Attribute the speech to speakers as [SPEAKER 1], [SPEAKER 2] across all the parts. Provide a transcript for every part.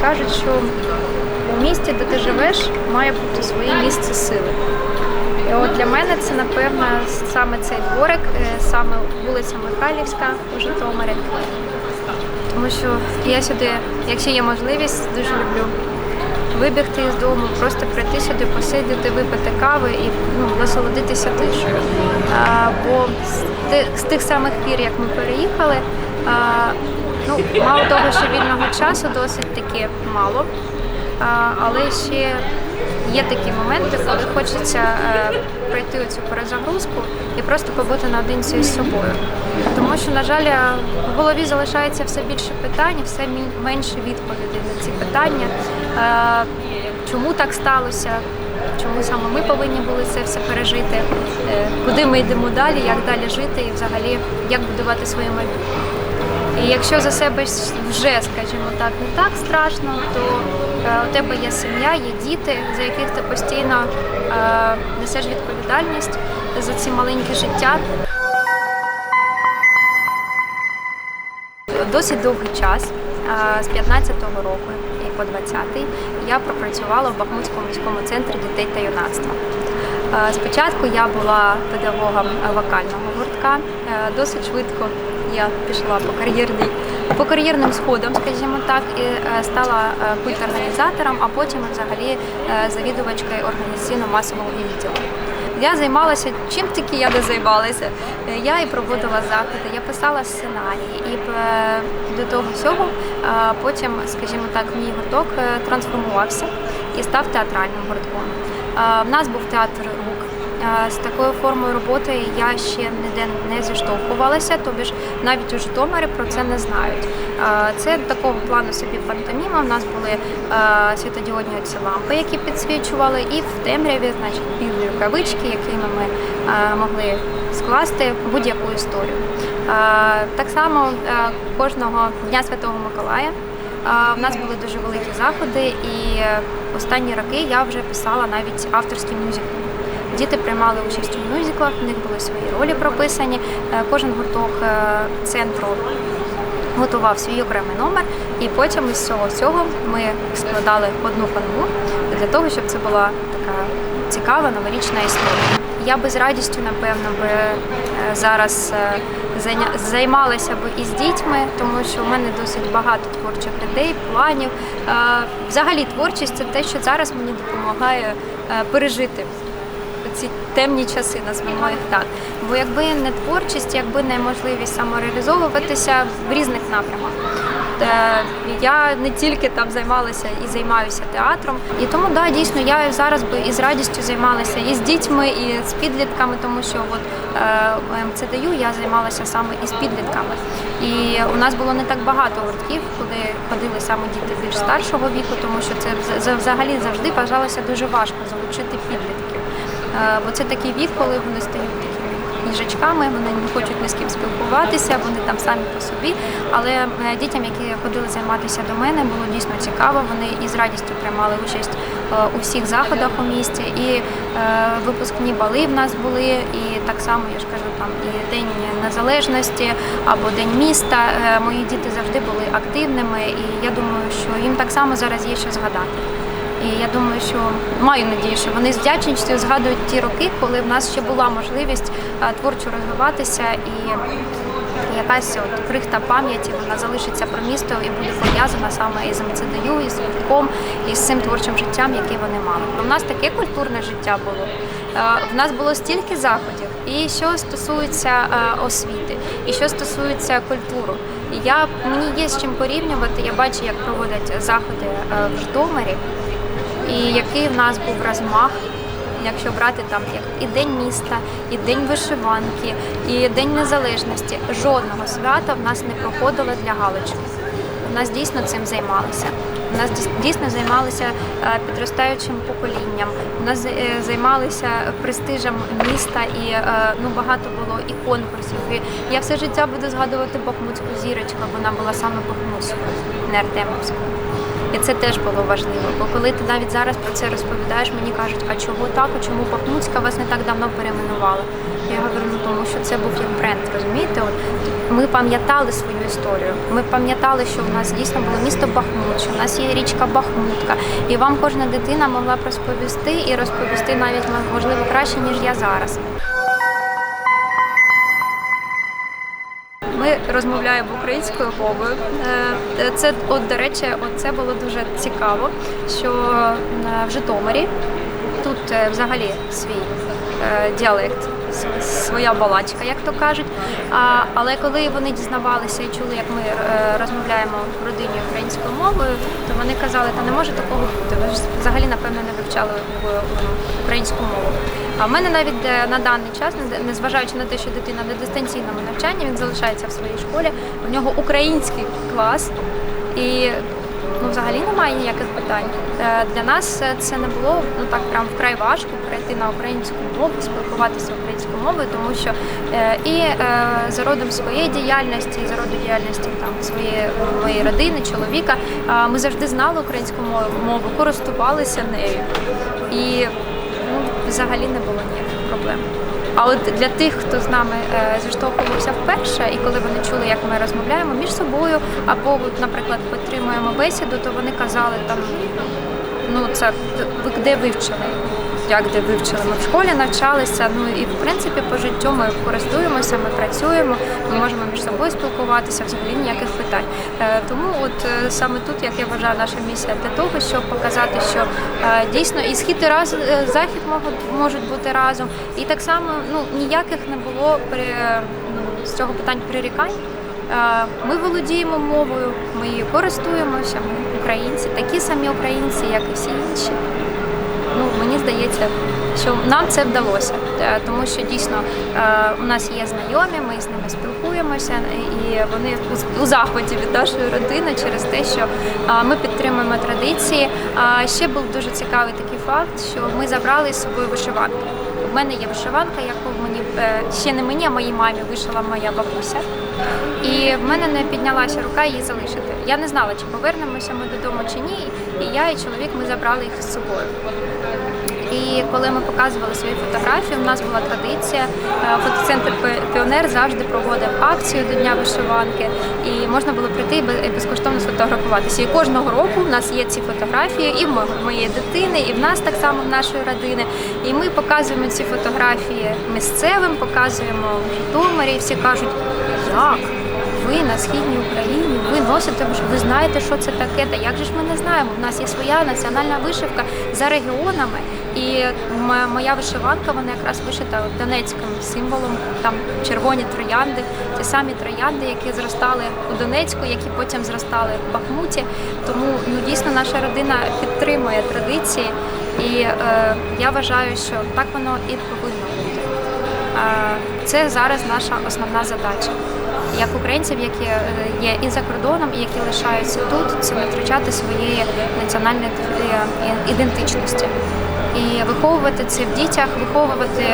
[SPEAKER 1] кажуть, що у місті, де ти живеш, має бути своє місце сили. І от для мене це, напевно, саме цей дворик, е, саме вулиця Михайлівська у Житомирі. Тому що я сюди, якщо є можливість, дуже люблю вибігти із дому, просто прийти сюди, посидіти, випити кави і ну, насолодитися тишею. А, бо з з тих самих пір, як ми переїхали, а, ну, мало того, що вільного часу досить таки мало, але ще є такі моменти, коли хочеться е, пройти цю перезагрузку і просто побути наодинці з собою. Тому що, на жаль, е, в голові залишається все більше питань, все менше відповідей на ці питання. Е, Чому так сталося? Чому саме ми повинні були це все пережити? Куди ми йдемо далі, як далі жити і взагалі як будувати своє майбутнє? І якщо за себе вже, скажімо так, не так страшно, то е, у тебе є сім'я, є діти, за яких ти постійно е, несеш відповідальність за ці маленькі життя. Досить довгий час, е, з 15-го року і по 20-й, я пропрацювала в Бахмутському міському центрі дітей та юнацтва. Спочатку я була педагогом вокального гуртка. Досить швидко я пішла по кар'єрній по кар'єрним сходам, скажімо так, і е, стала е, культорганізатором, а потім взагалі е, завідувачкою організаційно-масового відділу. Я займалася чим тільки я не займалася. Я і проводила заходи, я писала сценарії, і до того всього потім, скажімо так, мій гурток трансформувався і став театральним гуртком. В нас був театр З такою формою роботи я ще ніде не зіштовхувалася, тобі ж навіть у Житомирі про це не знають. Це такого плану собі пантоміма. У нас були світодіодні оці лампи, які підсвічували, і в темряві, значить, білі рукавички, якими ми могли скласти будь-яку історію. Так само кожного дня Святого Миколая В нас були дуже великі заходи, і е, останні роки я вже писала навіть авторські мюзикли. Діти приймали участь у мюзиклах, в них були свої ролі прописані. Е, Кожен гурток е, центру готував свій окремий номер, і потім із цього всього ми складали одну канву для того, щоб це була така цікава новорічна історія. Я би з радістю, напевно, би е, зараз займалася би із дітьми, тому що в мене досить багато творчих ідей, планів. Взагалі, творчість це те, що зараз мені допомагає пережити ці темні часи, назвемо їх так. Бо якби не творчість, якби не можливість самореалізовуватися в різних напрямах. Е, Я не тільки там займалася і займаюся театром. І тому да, дійсно я зараз би із радістю займалася і з дітьми, і з підлітками, тому що от е, МЦДЮ я займалася саме із підлітками. І у нас було не так багато гуртків, куди ходили саме діти більш старшого віку, тому що це взагалі завжди вважалося дуже важко залучити підлітків. Е, Бо це такий вік, коли вони стають такими їжачками, вони не хочуть ні з ким спілкуватися, вони там самі по собі. Але е, дітям, які ходили займатися до мене, було дійсно цікаво. Вони із радістю приймали участь е, у всіх заходах у місті. І випускні бали в нас були, і так само я ж кажу, там і День Незалежності або День міста. Мої діти завжди були активними, і я думаю, що їм так само зараз є що згадати. І я думаю, що маю надію, що вони з вдячністю згадують ті роки, коли в нас ще була можливість творчо розвиватися і якась от крихта пам'яті вона залишиться про місто і буде пов'язана саме із МЦДЮ, із гуртком, і з цим творчим життям, яке вони мали. У нас таке культурне життя було. В нас було стільки заходів, і що стосується освіти, і що стосується культури. Я мені є з чим порівнювати. Я бачу, як проводять заходи в Житомирі, і який в нас був розмах. Якщо брати там як і День міста, і День вишиванки, і День Незалежності, жодного свята в нас не проходило для галочки. У нас дійсно цим займалися. У нас дійсно займалися е, підростаючим поколінням. У нас е, займалися престижем міста і е, ну багато було і конкурсів. І я все життя буду згадувати Бахмутську зірочку. Вона була саме Бахмутською, не Артемовською. І це теж було важливо. Бо коли ти навіть зараз про це розповідаєш, мені кажуть, а чого так, а чому Бахмутська вас не так давно перейменували? Я говорю, ну тому що це був як бренд, розумієте? От ми пам'ятали свою історію. Ми пам'ятали, що в нас дійсно було місто Бахмут, що в нас є річка Бахмутка, і вам кожна дитина могла б розповісти і розповісти навіть можливо краще ніж я зараз. Ми розмовляємо українською мовою. Е, Це, от, до речі, от це було дуже цікаво, що е, в Житомирі тут е, взагалі свій діалект, своя балачка, як то кажуть. А, але коли вони дізнавалися і чули, як ми розмовляємо в родині українською мовою, то вони казали, та не може такого бути. Ви ж взагалі, напевно, не вивчали українську мову. А в мене навіть е, на даний час, не- незважаючи на те, що дитина на дистанційному навчанні, він залишається в своїй школі. У нього український клас, і ну, взагалі немає ніяких питань. Е, Для нас е, це не було ну так прям вкрай важко перейти на українську мову, спілкуватися українською мовою, тому що і за родом своєї діяльності, і за роду діяльності там своєї моєї родини, чоловіка, ми завжди знали українську мову, користувалися нею. І ну, взагалі не було ніяких проблем. А от для тих, хто з нами е, зіштовхувався вперше, і коли вони чули, як ми розмовляємо між собою, або, наприклад, підтримуємо бесіду, то вони казали там, ну це ви де вивчили? Як де вивчили? Ми в школі навчалися. Ну і в принципі по життю ми користуємося, ми працюємо, ми можемо між собою спілкуватися, взагалі ніяких питань. Е, Тому от е, саме тут, як я вважаю, наша місія для того, щоб показати, що е, дійсно і схід і раз захід можуть, бути разом. І так само ну ніяких не було при з цього питань прирікань. Ми володіємо мовою, ми її користуємося. Ми українці, такі самі українці, як і всі інші. Мені здається, що нам це вдалося, Е, тому що дійсно е, у нас є знайомі, ми з ними спілкуємося, і вони у- захваті від нашої родини через те, що ми підтримуємо традиції. А ще був дуже цікавий такий факт, що ми забрали з собою вишиванки. У мене є вишиванка, яку мені е, ще не мені, а моїй мамі вишила моя бабуся. І в мене не піднялася рука її залишити. Я не знала, чи повернемося ми додому чи ні. І я і чоловік ми забрали їх з собою. І коли ми показували свої фотографії, у нас була традиція. е, Фотоцентр Піонер завжди проводив акцію до Дня вишиванки, і можна було прийти і безкоштовно сфотографуватися. І кожного року в нас є ці фотографії, і в моєї дитини, і в нас так само в нашої родини. І ми показуємо ці фотографії місцевим, показуємо в Житомирі, і всі кажуть, як? Ви на східній Україні, ви носите, ви знаєте, що це таке, та як же ж ми не знаємо? У нас є своя національна вишивка за регіонами, і моя вишиванка вона якраз вишита донецьким символом, там червоні троянди, ті самі троянди, які зростали у Донецьку, які потім зростали в Бахмуті. Тому ну дійсно наша родина підтримує традиції, і е, я вважаю, що так воно і повинно бути. Е, Це зараз наша основна задача. Як українців, які е, є і за кордоном, і які лишаються тут, це не втрачати своєї національної е, ідентичності. І виховувати це в дітях, виховувати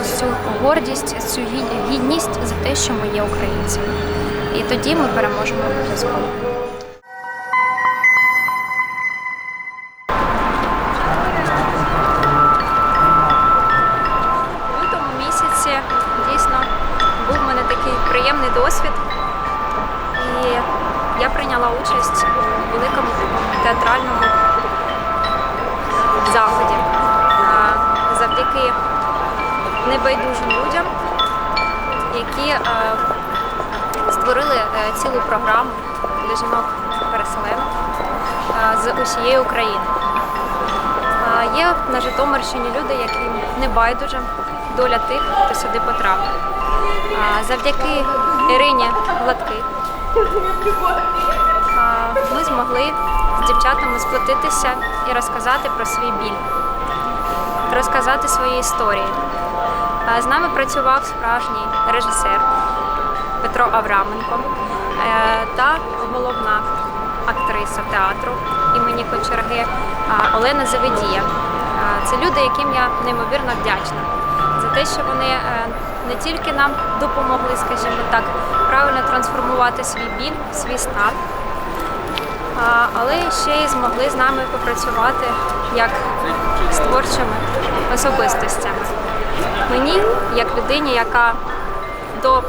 [SPEAKER 1] ось цю гордість, цю гідність за те, що ми є українцями. І тоді ми переможемо обов'язково. Небайдужим людям, які е, створили е, цілу програму для жінок-переселенок е, з усієї України. Є на Житомирщині люди, яким не байдуже доля тих, хто сюди потрапив. Завдяки Ірині Гладких ми змогли з дівчатами сплотитися і розказати про свій біль, розказати свої історії. З нами працював справжній режисер Петро Авраменко е, та головна актриса театру імені Кочерги Олена Заведія. Це люди, яким я неймовірно вдячна за те, що вони е, не тільки нам допомогли, скажімо так, правильно трансформувати свій біль, свій стан, але ще й змогли з нами попрацювати як з творчими особистостями. Мені, як людині, яка до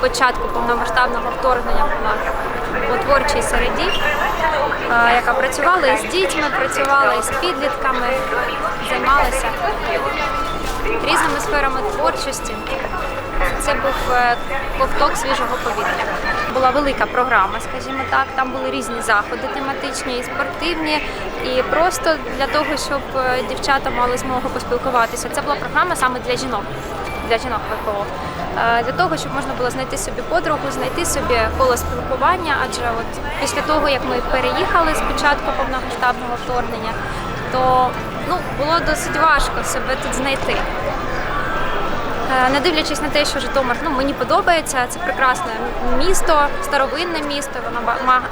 [SPEAKER 1] початку повномасштабного вторгнення була у творчій середі, яка працювала із дітьми, працювала із підлітками, займалася різними сферами творчості. Це був е, ковток свіжого повітря. Була велика програма, скажімо так. Там були різні заходи тематичні і спортивні, і просто для того, щоб е, дівчата мали змогу поспілкуватися. Це була програма саме для жінок, для жінок ВПО. Е, Для того, щоб можна було знайти собі подругу, знайти собі коло спілкування, адже от після того, як ми переїхали з початку повномасштабного вторгнення, то ну, було досить важко себе тут знайти. Е, Не дивлячись на те, що Житомир ну, мені подобається, це прекрасне місто, старовинне місто, воно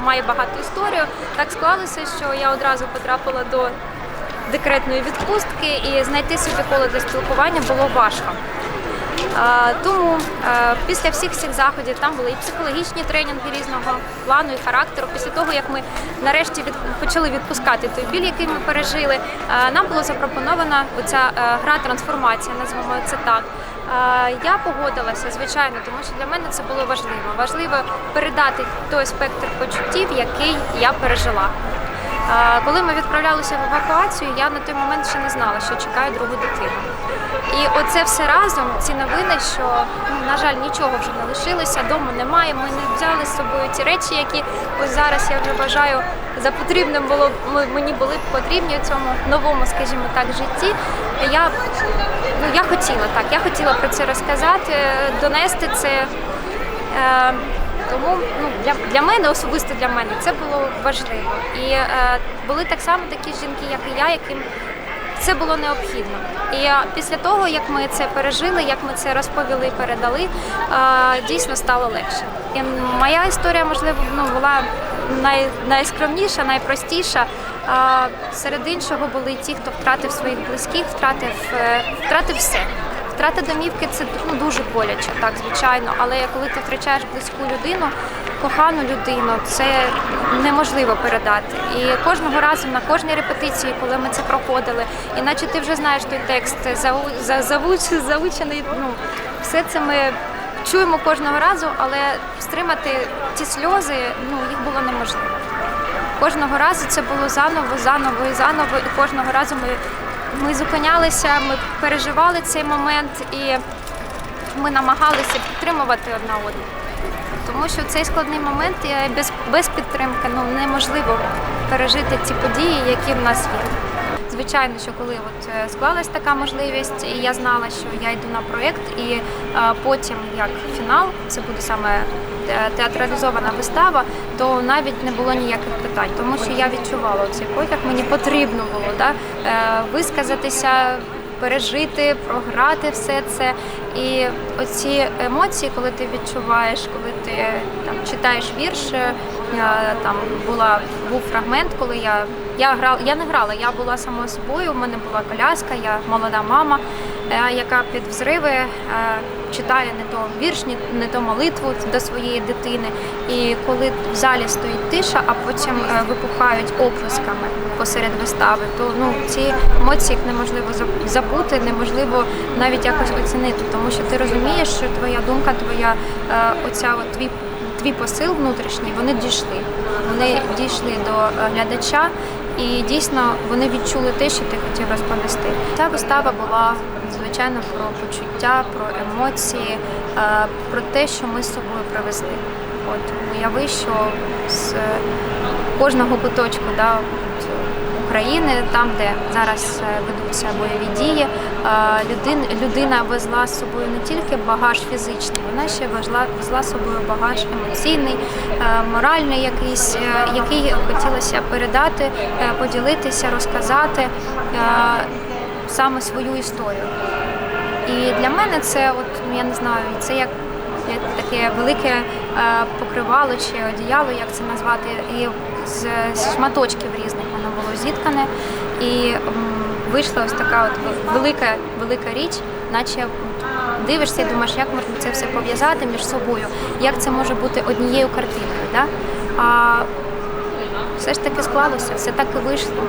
[SPEAKER 1] має багату історію. Так склалося, що я одразу потрапила до декретної відпустки і знайти собі коло для спілкування було важко. Е, Тому е, після всіх цих заходів там були і психологічні тренінги різного плану і характеру. Після того, як ми нарешті від, почали відпускати той біль, який ми пережили, нам було запропонована оця гра трансформація, назвемо це так. Я погодилася, звичайно, тому що для мене це було важливо. Важливо передати той спектр почуттів, який я пережила. Коли ми відправлялися в евакуацію, я на той момент ще не знала, що чекаю другу дитину. І оце все разом, ці новини, що ну, на жаль нічого вже не лишилося, дому немає. Ми не взяли з собою ті речі, які ось зараз я вже вважаю за потрібним було мені були б потрібні у цьому новому, скажімо так, житті. Я ну я хотіла так, я хотіла про це розказати, донести це. Е, тому ну, для, для мене, особисто для мене, це було важливо. І е, були так само такі жінки, як і я, яким це було необхідно. І е, після того, як ми це пережили, як ми це розповіли, передали, е, дійсно стало легше. І моя історія, можливо, ну, була най, найскромніша, найпростіша. А серед іншого були ті, хто втратив своїх близьких, втратив, е, втратив все. Втрата домівки це ну, дуже боляче, так звичайно. Але коли ти втрачаєш близьку людину, кохану людину, це неможливо передати. І кожного разу на кожній репетиції, коли ми це проходили, іначе ти вже знаєш той текст зау- за- завуч- заучений. Ну все це ми чуємо кожного разу, але стримати ці сльози ну їх було неможливо. Кожного разу це було заново, заново і заново, і кожного разу ми, ми зупинялися, ми переживали цей момент і ми намагалися підтримувати одна одну. Тому що цей складний момент без, без підтримки ну, неможливо пережити ці події, які в нас є. Звичайно, що коли от е, склалась така можливість, і я знала, що я йду на проєкт, і е, потім як фінал, це буде саме е, театралізована вистава, то навіть не було ніяких питань, тому що я відчувала цей потяг. Мені потрібно було да, висказатися, пережити, програти все це. І оці емоції, коли ти відчуваєш, коли ти там читаєш вірш, там була був фрагмент, коли я я грала, я не грала, я була самою собою. У мене була коляска, я молода мама, е, яка під взриви е, читає не то вірш, не то молитву до своєї дитини. І коли в залі стоїть тиша, а потім е, випухають оплесками посеред вистави, то ну ці емоції неможливо забути, неможливо навіть якось оцінити, тому що ти розумієш, що твоя думка, твоя оця от твій твій посил внутрішній, вони дійшли. Вони дійшли до е, глядача, і дійсно вони відчули те, що ти хотів розповісти. Ця вистава була звичайно про почуття, про емоції, е, про те, що ми з собою привезли. От уяви, що з е, кожного куточку да, от, України, там, де зараз е, ведуться бойові дії, е, людина везла з собою не тільки багаж фізичний, вона ще везла, везла з собою багаж емоційний, е, моральний якийсь, який хотілося передати, поділитися, розказати саме свою історію. І для мене це, от ну, я не знаю, це як, таке велике покривало чи одіяло, як це назвати, і з шматочків різних воно зіткане. І вийшла ось така от велика, велика річ, наче дивишся і думаєш, як можна це все пов'язати між собою, як це може бути однією картиною. Да? А все ж таки склалося, все так і вийшло.